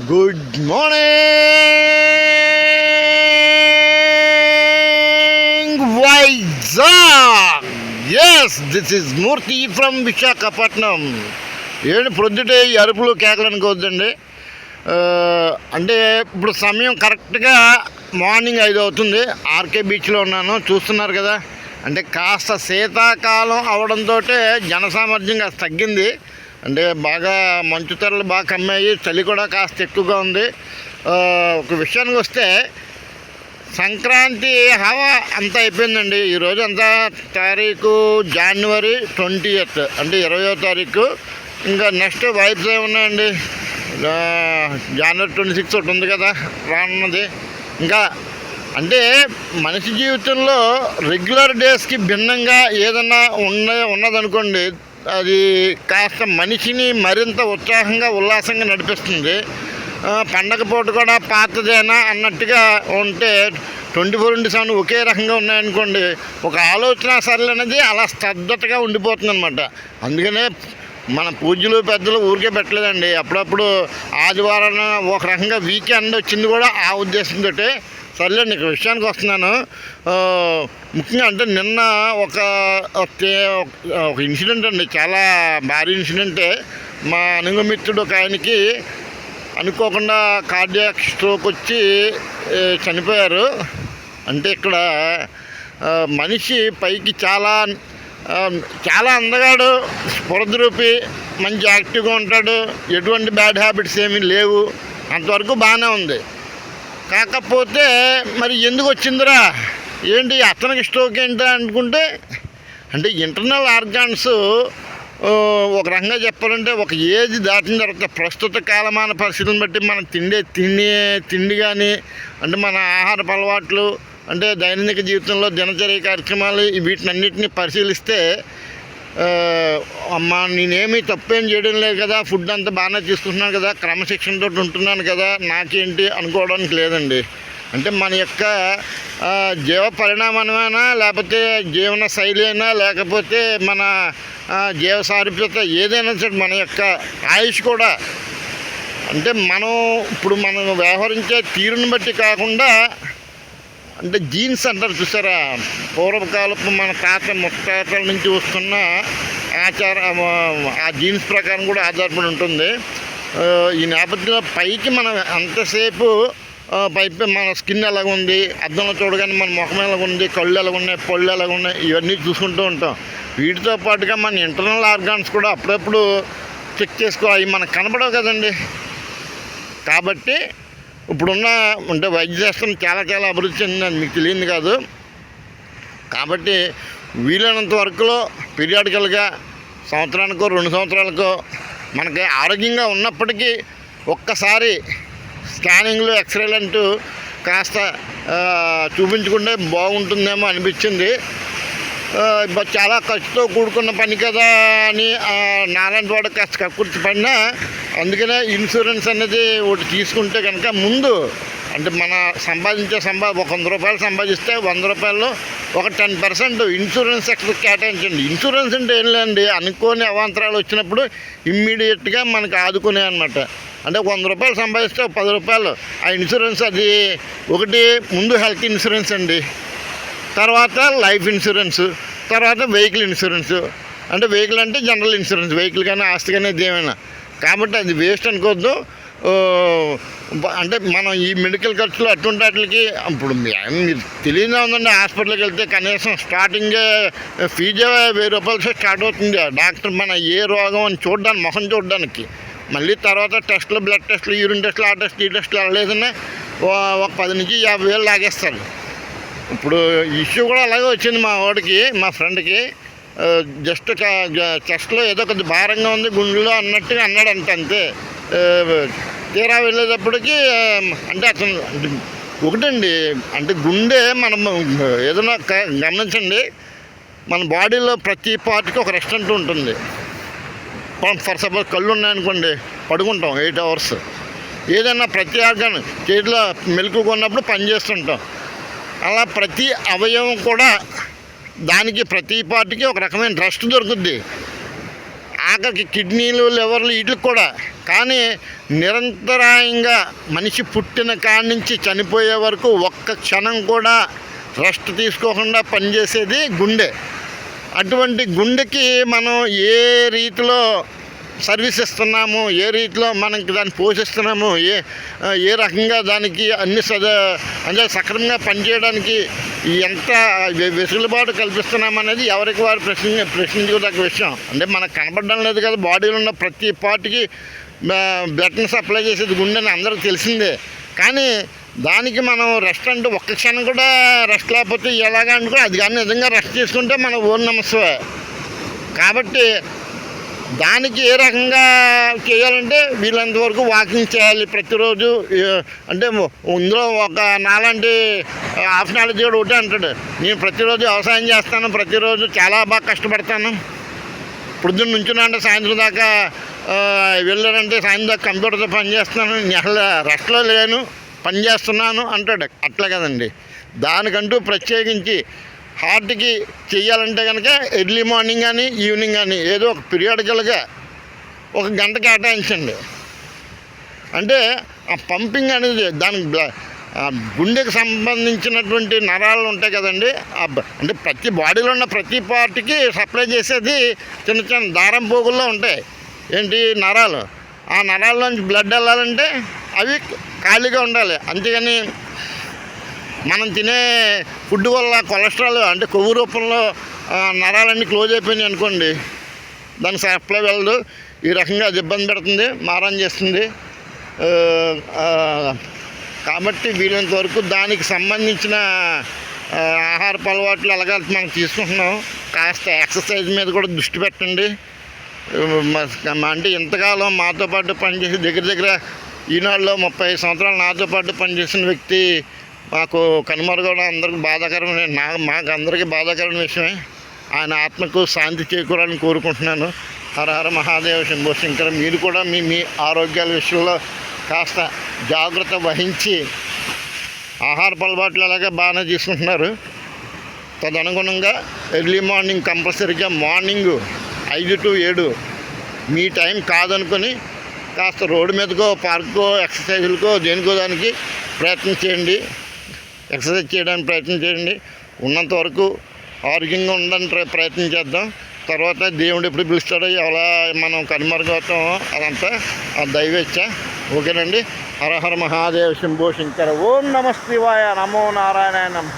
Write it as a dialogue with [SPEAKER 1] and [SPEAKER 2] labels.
[SPEAKER 1] Good morning Vizag yes this is Murthy from Visakhapatnam ఏంటి ప్రొద్దుటే ఈ అరుపులు కేకలు అనుకోవద్దండి అంటే ఇప్పుడు సమయం కరెక్ట్గా మార్నింగ్ ఐదు అవుతుంది. ఆర్కే బీచ్లో ఉన్నాను చూస్తున్నారు కదా. అంటే కాస్త శీతాకాలం అవడంతో జనసామర్థ్యం కాస్త తగ్గింది. అంటే బాగా మంచు తెరలు బాగా కమ్మాయి చలి కూడా కాస్త ఎక్కువగా ఉంది. ఒక విషయానికి వస్తే సంక్రాంతి హవా అంతా అయిపోయిందండి. ఈరోజు అంతా తారీఖు జనవరి ట్వంటీ అంటే ఇరవయో తారీఖు. ఇంకా నెక్స్ట్ వైబ్స్ ఏమున్నాయండి? జనవరి ట్వంటీ సిక్స్ ఒకటి ఉంది కదా రానున్నది. ఇంకా అంటే మనిషి జీవితంలో రెగ్యులర్ డేస్కి భిన్నంగా ఏదన్నా ఉన్న ఉన్నదనుకోండి అది కాస్త మనిషిని మరింత ఉత్సాహంగా ఉల్లాసంగా నడిపిస్తుంది. పండగ పూట కూడా పాతదేనా అన్నట్టుగా ఉంటే ట్వంటీ ఫోర్ ఇంటూ సెవెన్ ఒకే రకంగా ఉన్నాయనుకోండి ఒక ఆలోచన సరళి అనేది అలా స్తబ్దతగా ఉండిపోతుంది అనమాట అందుకనే మన పూజలు పెద్దలు ఊరికే పెట్టలేదండి. అప్పుడప్పుడు ఆదివారం ఒక రకంగా వీకెండ్ వచ్చింది కూడా ఆ ఉద్దేశంతో సర్లే నీకు విషయానికి వస్తున్నాను. ముఖ్యంగా అంటే నిన్న ఒక ఒక ఇన్సిడెంట్ అండి. చాలా భారీ ఇన్సిడెంటే. మా అనుగమిత్రుడు ఒక ఆయనకి అనుకోకుండా కార్డియాక్ స్ట్రోక్ వచ్చి చనిపోయారు. అంటే ఇక్కడ మనిషి పైకి చాలా చాలా అందగాడు స్ఫురద్రూపి మంచి యాక్టివ్గా ఉంటాడు. ఎటువంటి బ్యాడ్ హ్యాబిట్స్ ఏమీ లేవు. అంతవరకు బాగానే ఉంది. కాకపోతే మరి ఎందుకు వచ్చిందిరా? ఏంటి అతనికి స్ట్రోక్ ఏంటి అనుకుంటే అంటే ఇంటర్నల్ ఆర్గాన్స్ ఒక రకంగా చెప్పాలంటే ఒక ఏజ్ దాటిన తర్వాత ప్రస్తుత కాలమాన పరిస్థితులను బట్టి మనం తిండే తినే తిండి కానీ అంటే మన ఆహారపు అలవాట్లు అంటే దైనందిక జీవితంలో దినచర్య కార్యక్రమాలు వీటినన్నిటిని పరిశీలిస్తే అమ్మా నేనేమి తప్పేం చేయడం లేదు కదా ఫుడ్ అంతా బాగానే తీసుకుంటున్నాను కదా క్రమశిక్షణతో ఉంటున్నాను కదా నాకేంటి అనుకోవడానికి లేదండి. అంటే మన యొక్క జీవ పరిణామమైనా లేకపోతే జీవన శైలి అయినా లేకపోతే మన జీవ సారూప్యత ఏదైనా సరే మన యొక్క ఆయుష్ కూడా. అంటే మనం ఇప్పుడు మనం వ్యవహరించే తీరుని బట్టి కాకుండా అంటే జీన్స్ అంటారు చూసారా? పూర్వకాలపు మన తాత ముత్తాతల నుంచి వస్తున్న ఆచార ఆ జీన్స్ ప్రకారం కూడా ఆధారపడి ఉంటుంది. ఈ నేపథ్యంలో పైకి మనం ఎంతసేపు ఆ, మన స్కిన్ ఎలాగ ఉంది అద్దంలో చూడగానే మన ముఖం ఎలాగ ఉంది కళ్ళు ఎలాగ ఉన్నాయి పళ్ళు ఎలాగ ఉన్నాయి ఇవన్నీ చూసుకుంటూ ఉంటాం. వీటితో పాటుగా మన ఇంటర్నల్ ఆర్గాన్స్ కూడా అప్పుడప్పుడు చెక్ చేసుకోవాలి అవి మనకు కనపడవు కదండి. కాబట్టి ఇప్పుడున్న అంటే వైద్య శాస్త్రం చాలా చాలా అభివృద్ధి చెందిందని మీకు తెలియదు కాదు. కాబట్టి వీలైనంత వరకులో పీరియాడికల్గా సంవత్సరానికో రెండు సంవత్సరాలకో మనకి ఆరోగ్యంగా ఉన్నప్పటికీ ఒక్కసారి స్కానింగ్లు ఎక్స్రేలు అంటూ కాస్త చూపించుకుంటే బాగుంటుందేమో అనిపించింది. చాలా ఖర్చుతో కూడుకున్న పని కదా అని ఆ, నారాయణ వాడు కాస్త కక్కుర్తి పడినా అందుకనే ఇన్సూరెన్స్ అనేది ఒకటి తీసుకుంటే కనుక ముందు అంటే మన సంపాదించే సంపా ఒక వంద రూపాయలు సంపాదిస్తే వంద రూపాయలు ఒక టెన్ పర్సెంట్ ఇన్సూరెన్స్ ఎక్స్ట్రా కేటాయించండి. ఇన్సూరెన్స్ అంటే ఏం లేదండి అనుకోని అవాంతరాలు వచ్చినప్పుడు ఇమ్మీడియట్గా మనకు ఆదుకునే అనమాట అంటే వంద రూపాయలు సంపాదిస్తే పది రూపాయలు. ఆ ఇన్సూరెన్స్ అది ఒకటి ముందు హెల్త్ ఇన్సూరెన్స్ అండి. తర్వాత లైఫ్ ఇన్సూరెన్స్ తర్వాత వెహికల్ ఇన్సూరెన్స్. అంటే వెహికల్ అంటే జనరల్ ఇన్సూరెన్స్ వెహికల్ కానీ ఆస్తి కానీ ఏమైనా. కాబట్టి అది వేస్ట్ అనుకోవద్దు. అంటే మనం ఈ మెడికల్ ఖర్చులు అటువంటి వాటికి ఇప్పుడు మీరు తెలియదా ఉందండి హాస్పిటల్కి వెళ్తే కనీసం స్టార్టింగే ఫీజే వెయ్యి రూపాయలతో స్టార్ట్ అవుతుంది. డాక్టర్ మన ఏ రోగం అని చూడడానికి మొహం చూడడానికి. మళ్ళీ తర్వాత టెస్టులు బ్లడ్ టెస్టులు యూరిన్ టెస్టులు ఆ టెస్ట్ ఈ టెస్ట్లు వెళ్ళలేదనే ఒక పది నుంచి యాభై వేలు లాగేస్తారు. ఇప్పుడు ఇష్యూ కూడా అలాగే వచ్చింది మా వాడికి మా ఫ్రెండ్కి. జస్ట్ చెస్ట్లో ఏదో కొంచెం భారంగా ఉంది గుండెలో అన్నట్టుగా అన్నాడు అంత. అంతే తీరా వెళ్ళేటప్పటికి అంటే అతను ఒకటండి అంటే గుండె మనం ఏదైనా గమనించండి మన బాడీలో ప్రతి పార్ట్కి ఒక రెస్ట్ అంటూ ఉంటుంది ఫర్ సపోజ్ కళ్ళు ఉన్నాయనుకోండి పడుకుంటాం ఎయిట్ అవర్స్. ఏదైనా ప్రతి ఆర్గాన్ చేతిలో మెలకు కొన్నప్పుడు పని చేస్తుంటాం. అలా ప్రతి అవయవం కూడా దానికి ప్రతి పార్టీకి ఒక రకమైన రెస్ట్ దొరుకుద్ది. ఆఖరికి కిడ్నీలు లివర్లు వీటికి కూడా. కానీ నిరంతరాయంగా మనిషి పుట్టిన కాడి నుంచి చనిపోయే వరకు ఒక్క క్షణం కూడా రెస్ట్ తీసుకోకుండా పనిచేసేది గుండె. అటువంటి గుండెకి మనం ఏ రీతిలో సర్వీస్ ఇస్తున్నాము ఏ రీతిలో మనకి దాన్ని పోషిస్తున్నాము ఏ ఏ రకంగా దానికి అన్ని సద అంటే సక్రమంగా పనిచేయడానికి ఎంత వెసులుబాటు కల్పిస్తున్నాం అనేది ఎవరికి వారు ప్రశ్న ప్రశ్నించుకోదగ్గ విషయం. అంటే మనకు కనపడడం లేదు కదా బాడీలో ఉన్న ప్రతి పార్ట్కి బ్లడ్ని సప్లై చేసేది గుండెని అందరికీ తెలిసిందే. కానీ దానికి మనం రెస్ట్ అంటే ఒక్క క్షణం కూడా రెస్ట్ లేకపోతే ఎలాగ అనుకో అది కానీ నిజంగా రెస్ట్ చేసుకుంటే మన ఓన్ నమస్వే కాబట్టి దానికి ఏ రకంగా చేయాలంటే వీళ్ళంత వరకు వాకింగ్ చేయాలి ప్రతిరోజు. అంటే ఇందులో ఒక నాలాంటి హాఫ్ నాలెడ్జ్ కూడా ఒకటే అంటాడు. నేను ప్రతిరోజు వ్యవసాయం చేస్తాను ప్రతిరోజు చాలా బాగా కష్టపడతాను. పొద్దున్న అంటే సాయంత్రం దాకా వెళ్ళారంటే సాయంత్రం దాకా కంప్యూటర్తో పనిచేస్తున్నాను చేస్తున్నాను. రెస్ట్లో లేను పని చేస్తున్నాను అంటాడు. అట్లా కదండి. దానికంటూ ప్రత్యేకించి హార్ట్కి చేయాలంటే కనుక ఎర్లీ మార్నింగ్ కానీ ఈవినింగ్ కానీ ఏదో ఒక పీరియాడికల్గా ఒక గంట కేటాయించండి. అంటే ఆ పంపింగ్ అనేది దానికి గుండెకి సంబంధించినటువంటి నరాలు ఉంటాయి కదండి అంటే ప్రతి బాడీలో ఉన్న ప్రతి పార్ట్కి సప్లై చేసేది చిన్న చిన్న దారం పోగుల్లో ఉంటాయి. ఏంటి నరాలు? ఆ నరాల్లోంచి బ్లడ్ వెళ్ళాలంటే అవి ఖాళీగా ఉండాలి. అంతేగాని మనం తినే ఫుడ్ వల్ల కొలెస్ట్రాల్ అంటే కొవ్వు రూపంలో నరాలన్నీ క్లోజ్ అయిపోయినాయి అనుకోండి. దానికి సప్లై వెళ్ళదు. ఈ రకంగా అది ఇబ్బంది పెడుతుంది మారం చేస్తుంది. కాబట్టి వీలైనంత వరకు దానికి సంబంధించిన ఆహార ఆహారపు అలవాట్లు ఎలాగ మనం తీసుకుంటున్నాం. కాస్త ఎక్సర్సైజ్ మీద కూడా దృష్టి పెట్టండి. అంటే ఇంతకాలం మాతో పాటు పనిచేసి దగ్గర దగ్గర ఈనాడులో ముప్పై సంవత్సరాలు నాతో పాటు పనిచేసిన వ్యక్తి మాకు కనుమరుగోడ అందరికి బాధాకరమైన నా మాకు అందరికీ బాధాకరమైన విషయమే. ఆయన ఆత్మకు శాంతి చేకూరాలని కోరుకుంటున్నాను. హర హర మహాదేవ శంభో శంకర. మీరు కూడా మీ మీ ఆరోగ్యాల విషయంలో కాస్త జాగ్రత్త వహించి ఆహారపు అలవాట్లు అలాగే బాగానే తీసుకుంటున్నారు. తదనుగుణంగా ఎర్లీ మార్నింగ్ కంపల్సరీగా మార్నింగ్ ఐదు టు ఏడు మీ టైం కాదనుకొని కాస్త రోడ్డు మీదకో పార్కో ఎక్సర్సైజులకో దేనికో దానికి ప్రయత్నం చేయండి. ఎక్సర్సైజ్ చేయడానికి ప్రయత్నం చేయండి. ఉన్నంత వరకు ఆరోగ్యంగా ఉండడానికి ప్ర- ప్రయత్నం చేద్దాం. తర్వాత దేవుడు ఎప్పుడు పిలుస్తాడో ఎలా మనం కనుమరుగవుతామో అదంతా ఆ దైవేచ్ఛ. ఓకేనండి? హర హర మహాదేవ శంభో శంకర. ఓం నమ శివాయ. నమో నారాయణ నమ.